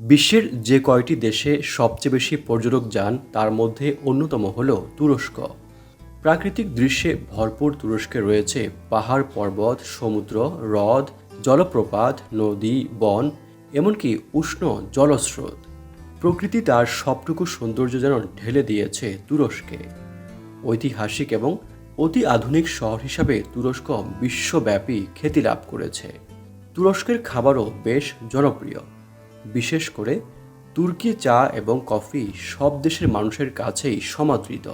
বিশ্বের যে কয়টি দেশে সবচেয়ে বেশি পর্যটক যান, তার মধ্যে অন্যতম হল তুরস্ক। প্রাকৃতিক দৃশ্যে ভরপুর তুরস্কে রয়েছে পাহাড় পর্বত, সমুদ্র, হ্রদ, জলপ্রপাত, নদী, বন, এমনকি উষ্ণ জলস্রোত। প্রকৃতি তার সবটুকু সৌন্দর্য যেন ঢেলে দিয়েছে তুরস্কে। ঐতিহাসিক এবং অতি আধুনিক শহর হিসাবে তুরস্ক বিশ্বব্যাপী খ্যাতি লাভ করেছে। তুরস্কের খাবারও বেশ জনপ্রিয়। বিশেষ করে তুর্কি চা এবং কফি সব দেশের মানুষের কাছেই সমাদৃত।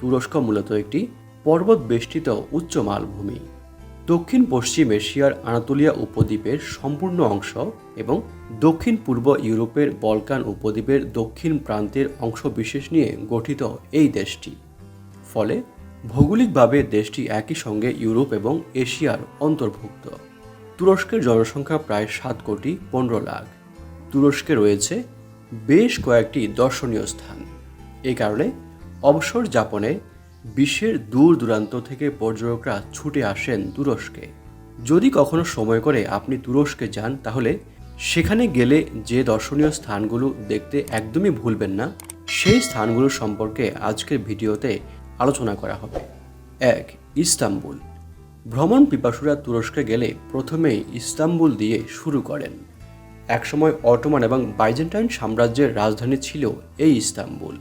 তুরস্ক মূলত একটি পর্বত বেষ্টিত উচ্চ মালভূমি। দক্ষিণ পশ্চিম এশিয়ার আনাতোলিয়া উপদ্বীপের সম্পূর্ণ অংশ এবং দক্ষিণ পূর্ব ইউরোপের বলকান উপদ্বীপের দক্ষিণ প্রান্তের অংশ বিশেষ নিয়ে গঠিত এই দেশটি। ফলে, ভৌগোলিকভাবে দেশটি একই সঙ্গে ইউরোপ এবং এশিয়ার অন্তর্ভুক্ত। তুরস্কের জনসংখ্যা প্রায় সাত কোটি পনেরো লাখ। তুরস্কে রয়েছে বেশ কয়েকটি দর্শনীয় স্থান। এই কারণে অবসর যাপনে বিশ্বের দূর দূরান্ত থেকে পর্যটকরা ছুটে আসেন তুরস্কে। যদি কখনো সময় করে আপনি তুরস্কে যান, তাহলে সেখানে গেলে যে দর্শনীয় স্থানগুলো দেখতে একদমই ভুলবেন না, সেই স্থানগুলো সম্পর্কে আজকের ভিডিওতে আলোচনা করা হবে। এক, ইস্তাম্বুল। ভ্রমণ পিপাসুরা তুরস্কে গেলে প্রথমেই ইস্তাম্বুল দিয়ে শুরু করেন। একসময় অটোমান এবং বাইজেন্টাইন সাম্রাজ্যের রাজধানী ছিল এই ইস্তাম্বুল।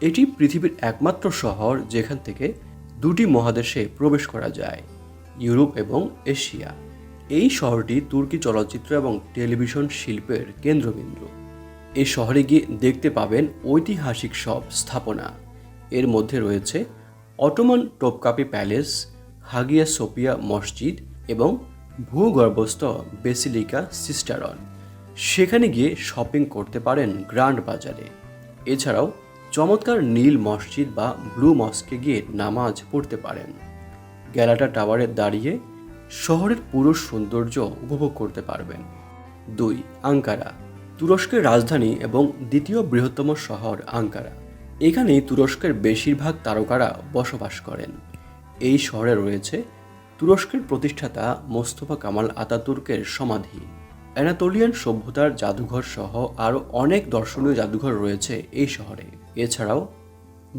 এটি পৃথিবীর একমাত্র শহর যেখান থেকে দুটি মহাদেশে প্রবেশ করা যায়, ইউরোপ এবং এশিয়া। এই শহরটি তুর্কি চলচ্চিত্র এবং টেলিভিশন শিল্পের কেন্দ্রবিন্দু। এই শহরে গিয়ে দেখতে পাবেন ঐতিহাসিক সব স্থাপনা। এর মধ্যে রয়েছে Ottoman Topkapi Palace, Hagia Sophia মসজিদ এবং ভূগর্ভস্থ বেসিলিকা সিস্টারন। সেখানে গিয়ে শপিং করতে পারেন গ্র্যান্ড বাজারে এছাড়াও চমৎকার নীল মসজিদ বা ব্লু মস্কে গিয়ে নামাজ পড়তে পারেন। গ্যালাটা টাওয়ারে দাঁড়িয়ে শহরের পুরো সৌন্দর্য উপভোগ করতে পারবেন। দুই, আঙ্কারা। তুরস্কের রাজধানী এবং দ্বিতীয় বৃহত্তম শহর আঙ্কারা। এখানেই তুরস্কের বেশিরভাগ তারকারা বসবাস করেন। এই শহরে রয়েছে তুরস্কের প্রতিষ্ঠাতা মোস্তফা কামাল আতাতুর্কের সমাধি। অ্যানাতোলিয়ান সভ্যতার জাদুঘর সহ আরও অনেক দর্শনীয় জাদুঘর রয়েছে এই শহরে। এছাড়াও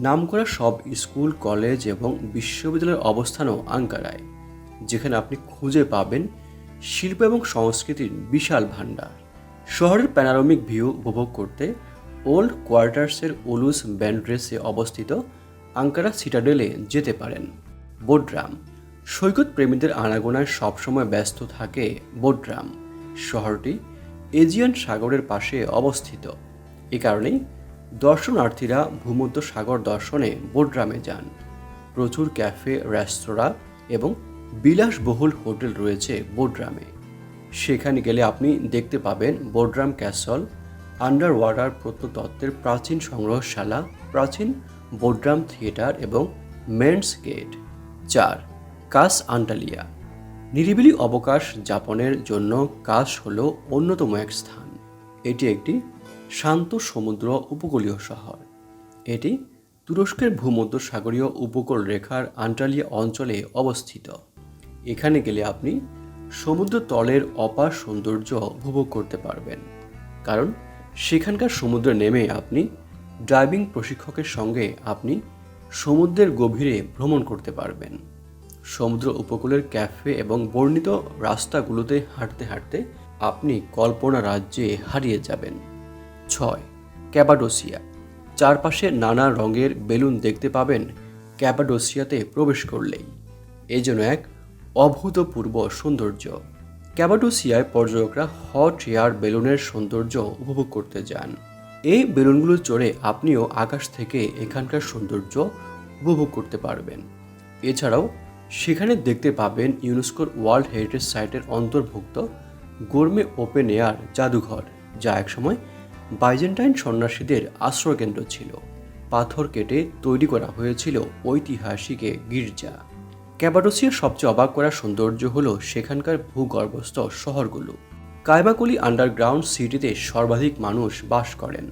নামকরা সব স্কুল, কলেজ এবং বিশ্ববিদ্যালয়ের অবস্থানও আঙ্কারায়, যেখানে আপনি খুঁজে পাবেন শিল্প এবং সংস্কৃতির বিশাল ভাণ্ডার। শহরের প্যানারোমিক ভিউ উপভোগ করতে ওল্ড কোয়ার্টার্সের উলুস ব্যান্ড্রেসে অবস্থিত আঙ্কারা সিটাডেলে যেতে পারেন। বোড্রাম সৈকত প্রেমীদের আনাগোনায় সবসময় ব্যস্ত থাকে বোড্রাম শহরটি এজিয়ান সাগরের পাশে অবস্থিত। এ কারণেই দর্শনার্থীরা ভূমধ্য সাগর দর্শনে বোড্রামে যান। প্রচুর ক্যাফে, রেস্তোরাঁ এবং বিলাসবহুল হোটেল রয়েছে বোড্রামে সেখানে গেলে আপনি দেখতে পাবেন বোড্রাম ক্যাসল আন্ডার ওয়াটার প্রত্নতত্ত্বের প্রাচীন সংগ্রহশালা, প্রাচীন বোড্রাম থিয়েটার এবং মেন্স গেট। চার, কাস আন্টালিয়া। নিরিবিলি অবকাশ যাপনের জন্য কাস হল অন্যতম এক স্থান। এটি একটি শান্ত সমুদ্র উপকূলীয় শহর। এটি তুরস্কের ভূমধ্যসাগরীয় উপকূল রেখার আন্টালিয়া অঞ্চলে অবস্থিত। এখানে গেলে আপনি সমুদ্র তলের অপার সৌন্দর্য উপভোগ করতে পারবেন। কারণ সেখানকার সমুদ্রে নেমে আপনি ড্রাইভিং প্রশিক্ষকের সঙ্গে আপনি সমুদ্রের গভীরে ভ্রমণ করতে পারবেন। সমুদ্র উপকূলের ক্যাফে এবং বর্ণিত রাস্তাগুলোতে হাঁটতে হাঁটতে আপনি কল্পনা রাজ্যে হারিয়ে যাবেন। ছয়, ক্যাপাডোসিয়া। চারপাশে নানা রঙের বেলুন দেখতে পাবেন ক্যাপাডোসিয়াতে প্রবেশ করলেই। এই জন্য এক অভূতপূর্ব সৌন্দর্য। ক্যাপাডোসিয়ায় পর্যটকরা হট এয়ার বেলুনের সৌন্দর্য উপভোগ করতে যান। এই বেলুনগুলো চড়ে আপনিও আকাশ থেকে এখানকার সৌন্দর্য উপভোগ করতে পারবেন। এছাড়াও সেখানে দেখতে পাবেন ইউনেস্কোর ওয়ার্ল্ড হেরিটেজ সাইটের অন্তর্ভুক্ত গোর্মে ওপেন এয়ার জাদুঘর, যা একসময় বাইজেন্টাইন সন্ন্যাসীদের আশ্রয়কেন্দ্র ছিল। পাথর কেটে তৈরি করা হয়েছিল ঐতিহাসিক গির্জা। ক্যাপাডোসিয়ার সবচেয়ে অবাক করা সৌন্দর্য হল সেখানকার ভূগর্ভস্থ শহরগুলো। কায়বাকুলি আন্ডারগ্রাউন্ড সিটিতে সর্বাধিক মানুষ বাস করেন।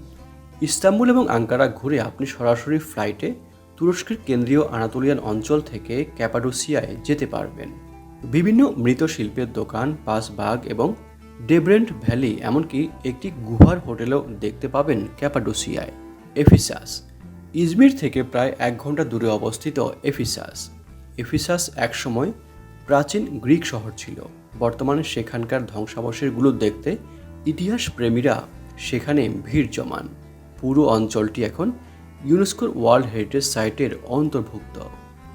ইস্তাম্বুল এবং আঙ্কারা ঘুরে আপনি সরাসরি ফ্লাইটে তুরস্কের কেন্দ্রীয় আনাতোলিয়ান অঞ্চল থেকে ক্যাপাডোসিয়ায় যেতে পারবেন। বিভিন্ন মৃৎশিল্পের দোকান পাসবাগ এবং ডেব্রেন্ট ভ্যালি এমনকি একটি গুহার হোটেলও দেখতে পাবেন ক্যাপাডোসিয়ায়। এফিসাস ইজমির থেকে প্রায় এক ঘণ্টা দূরে অবস্থিত এফিসাস। এফিসাস একসময় প্রাচীন গ্রিক শহর ছিল। বর্তমানে সেখানকার ধ্বংসাবশেষগুলো দেখতে ইতিহাস প্রেমীরা সেখানে ভিড় জমান। পুরো অঞ্চলটি এখন ইউনেস্কোর ওয়ার্ল্ড হেরিটেজ সাইটের অন্তর্ভুক্ত।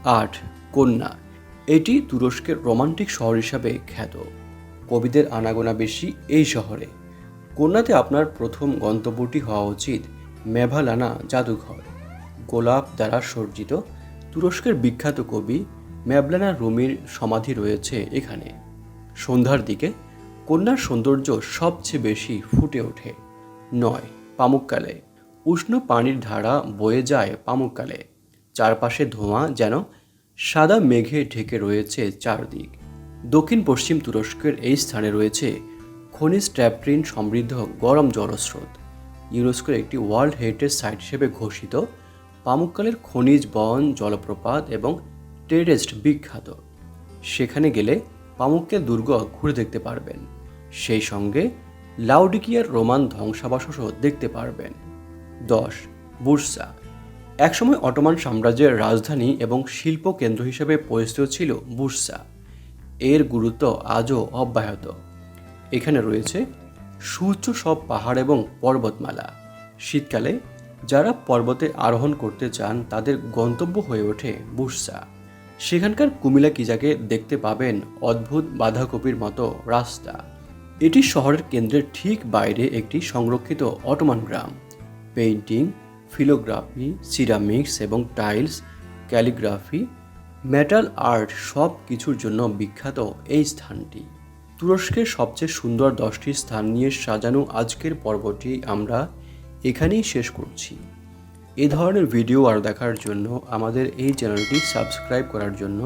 আট, কন্যা। এটি তুরস্কের রোমান্টিক শহর হিসাবে খ্যাত। কবিদের আনাগোনা বেশি এই শহরে। কন্যাতে আপনার প্রথম গন্তব্যটি হওয়া উচিত মেভালানা জাদুঘর। গোলাপ দ্বারা সজ্জিত তুরস্কের বিখ্যাত কবি ম্যাবলানা রুমির সমাধি রয়েছে এখানে। সন্ধ্যার দিকে কন্যার সৌন্দর্য সবচেয়ে বেশি ফুটে ওঠে। নয়, পামুককালে। উষ্ণ পানির ধারা বয়ে যায় পামুককালে। চারপাশে ধোঁয়া যেন সাদা মেঘে ঢেকে রয়েছে চারদিক। দক্ষিণ পশ্চিম তুরস্কের এই স্থানে রয়েছে খনিজ ট্র্যাপট্রিন সমৃদ্ধ গরম জলস্রোত। ইউনেস্কোর একটি ওয়ার্ল্ড হেরিটেজ সাইট হিসেবে ঘোষিত পামুককালের খনিজ বন, জলপ্রপাত এবং টেরেস্ট বিখ্যাত। সেখানে গেলে পামুক্কেল দুর্গ ঘুরে দেখতে পারবেন। সেই সঙ্গে লাউডিকিয়ার রোমান ধ্বংসাবশেষও দেখতে পারবেন। দশ, বুরসা। একসময় অটোমান সাম্রাজ্যের রাজধানী এবং শিল্প কেন্দ্র হিসেবে পরিচিত ছিল বুরসা। এর গুরুত্ব আজও অব্যাহত। এখানে রয়েছে সুউচ্চ সব পাহাড় এবং পর্বতমালা। শীতকালে যারা পর্বতে আরোহণ করতে চান, তাদের গন্তব্য হয়ে ওঠে বুরসা। সেখানকার কুমিলা কিজাকে দেখতে পাবেন অদ্ভুত বাঁধাকপির মতো রাস্তা। এটি শহরের কেন্দ্রের ঠিক বাইরে একটি সংরক্ষিত অটোমান গ্রাম। পেইন্টিং, ফিলোগ্রাফি, সিরামিক্স এবং টাইলস, ক্যালিগ্রাফি, মেটাল আর্ট সব কিছুর জন্য বিখ্যাত এই স্থানটি। তুরস্কের সবচেয়ে সুন্দর দশটি স্থান নিয়ে সাজানো আজকের পর্বটি আমরা এখানেই শেষ করছি। এ ধরনের ভিডিও আর দেখার জন্য আমাদের এই চ্যানেলটি সাবস্ক্রাইব করার জন্য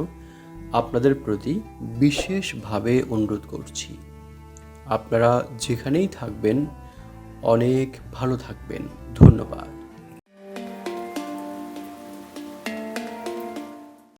আপনাদের প্রতি বিশেষভাবে অনুরোধ করছি। আপনারা যেখানেই থাকবেন অনেক ভালো থাকবেন। ধন্যবাদ।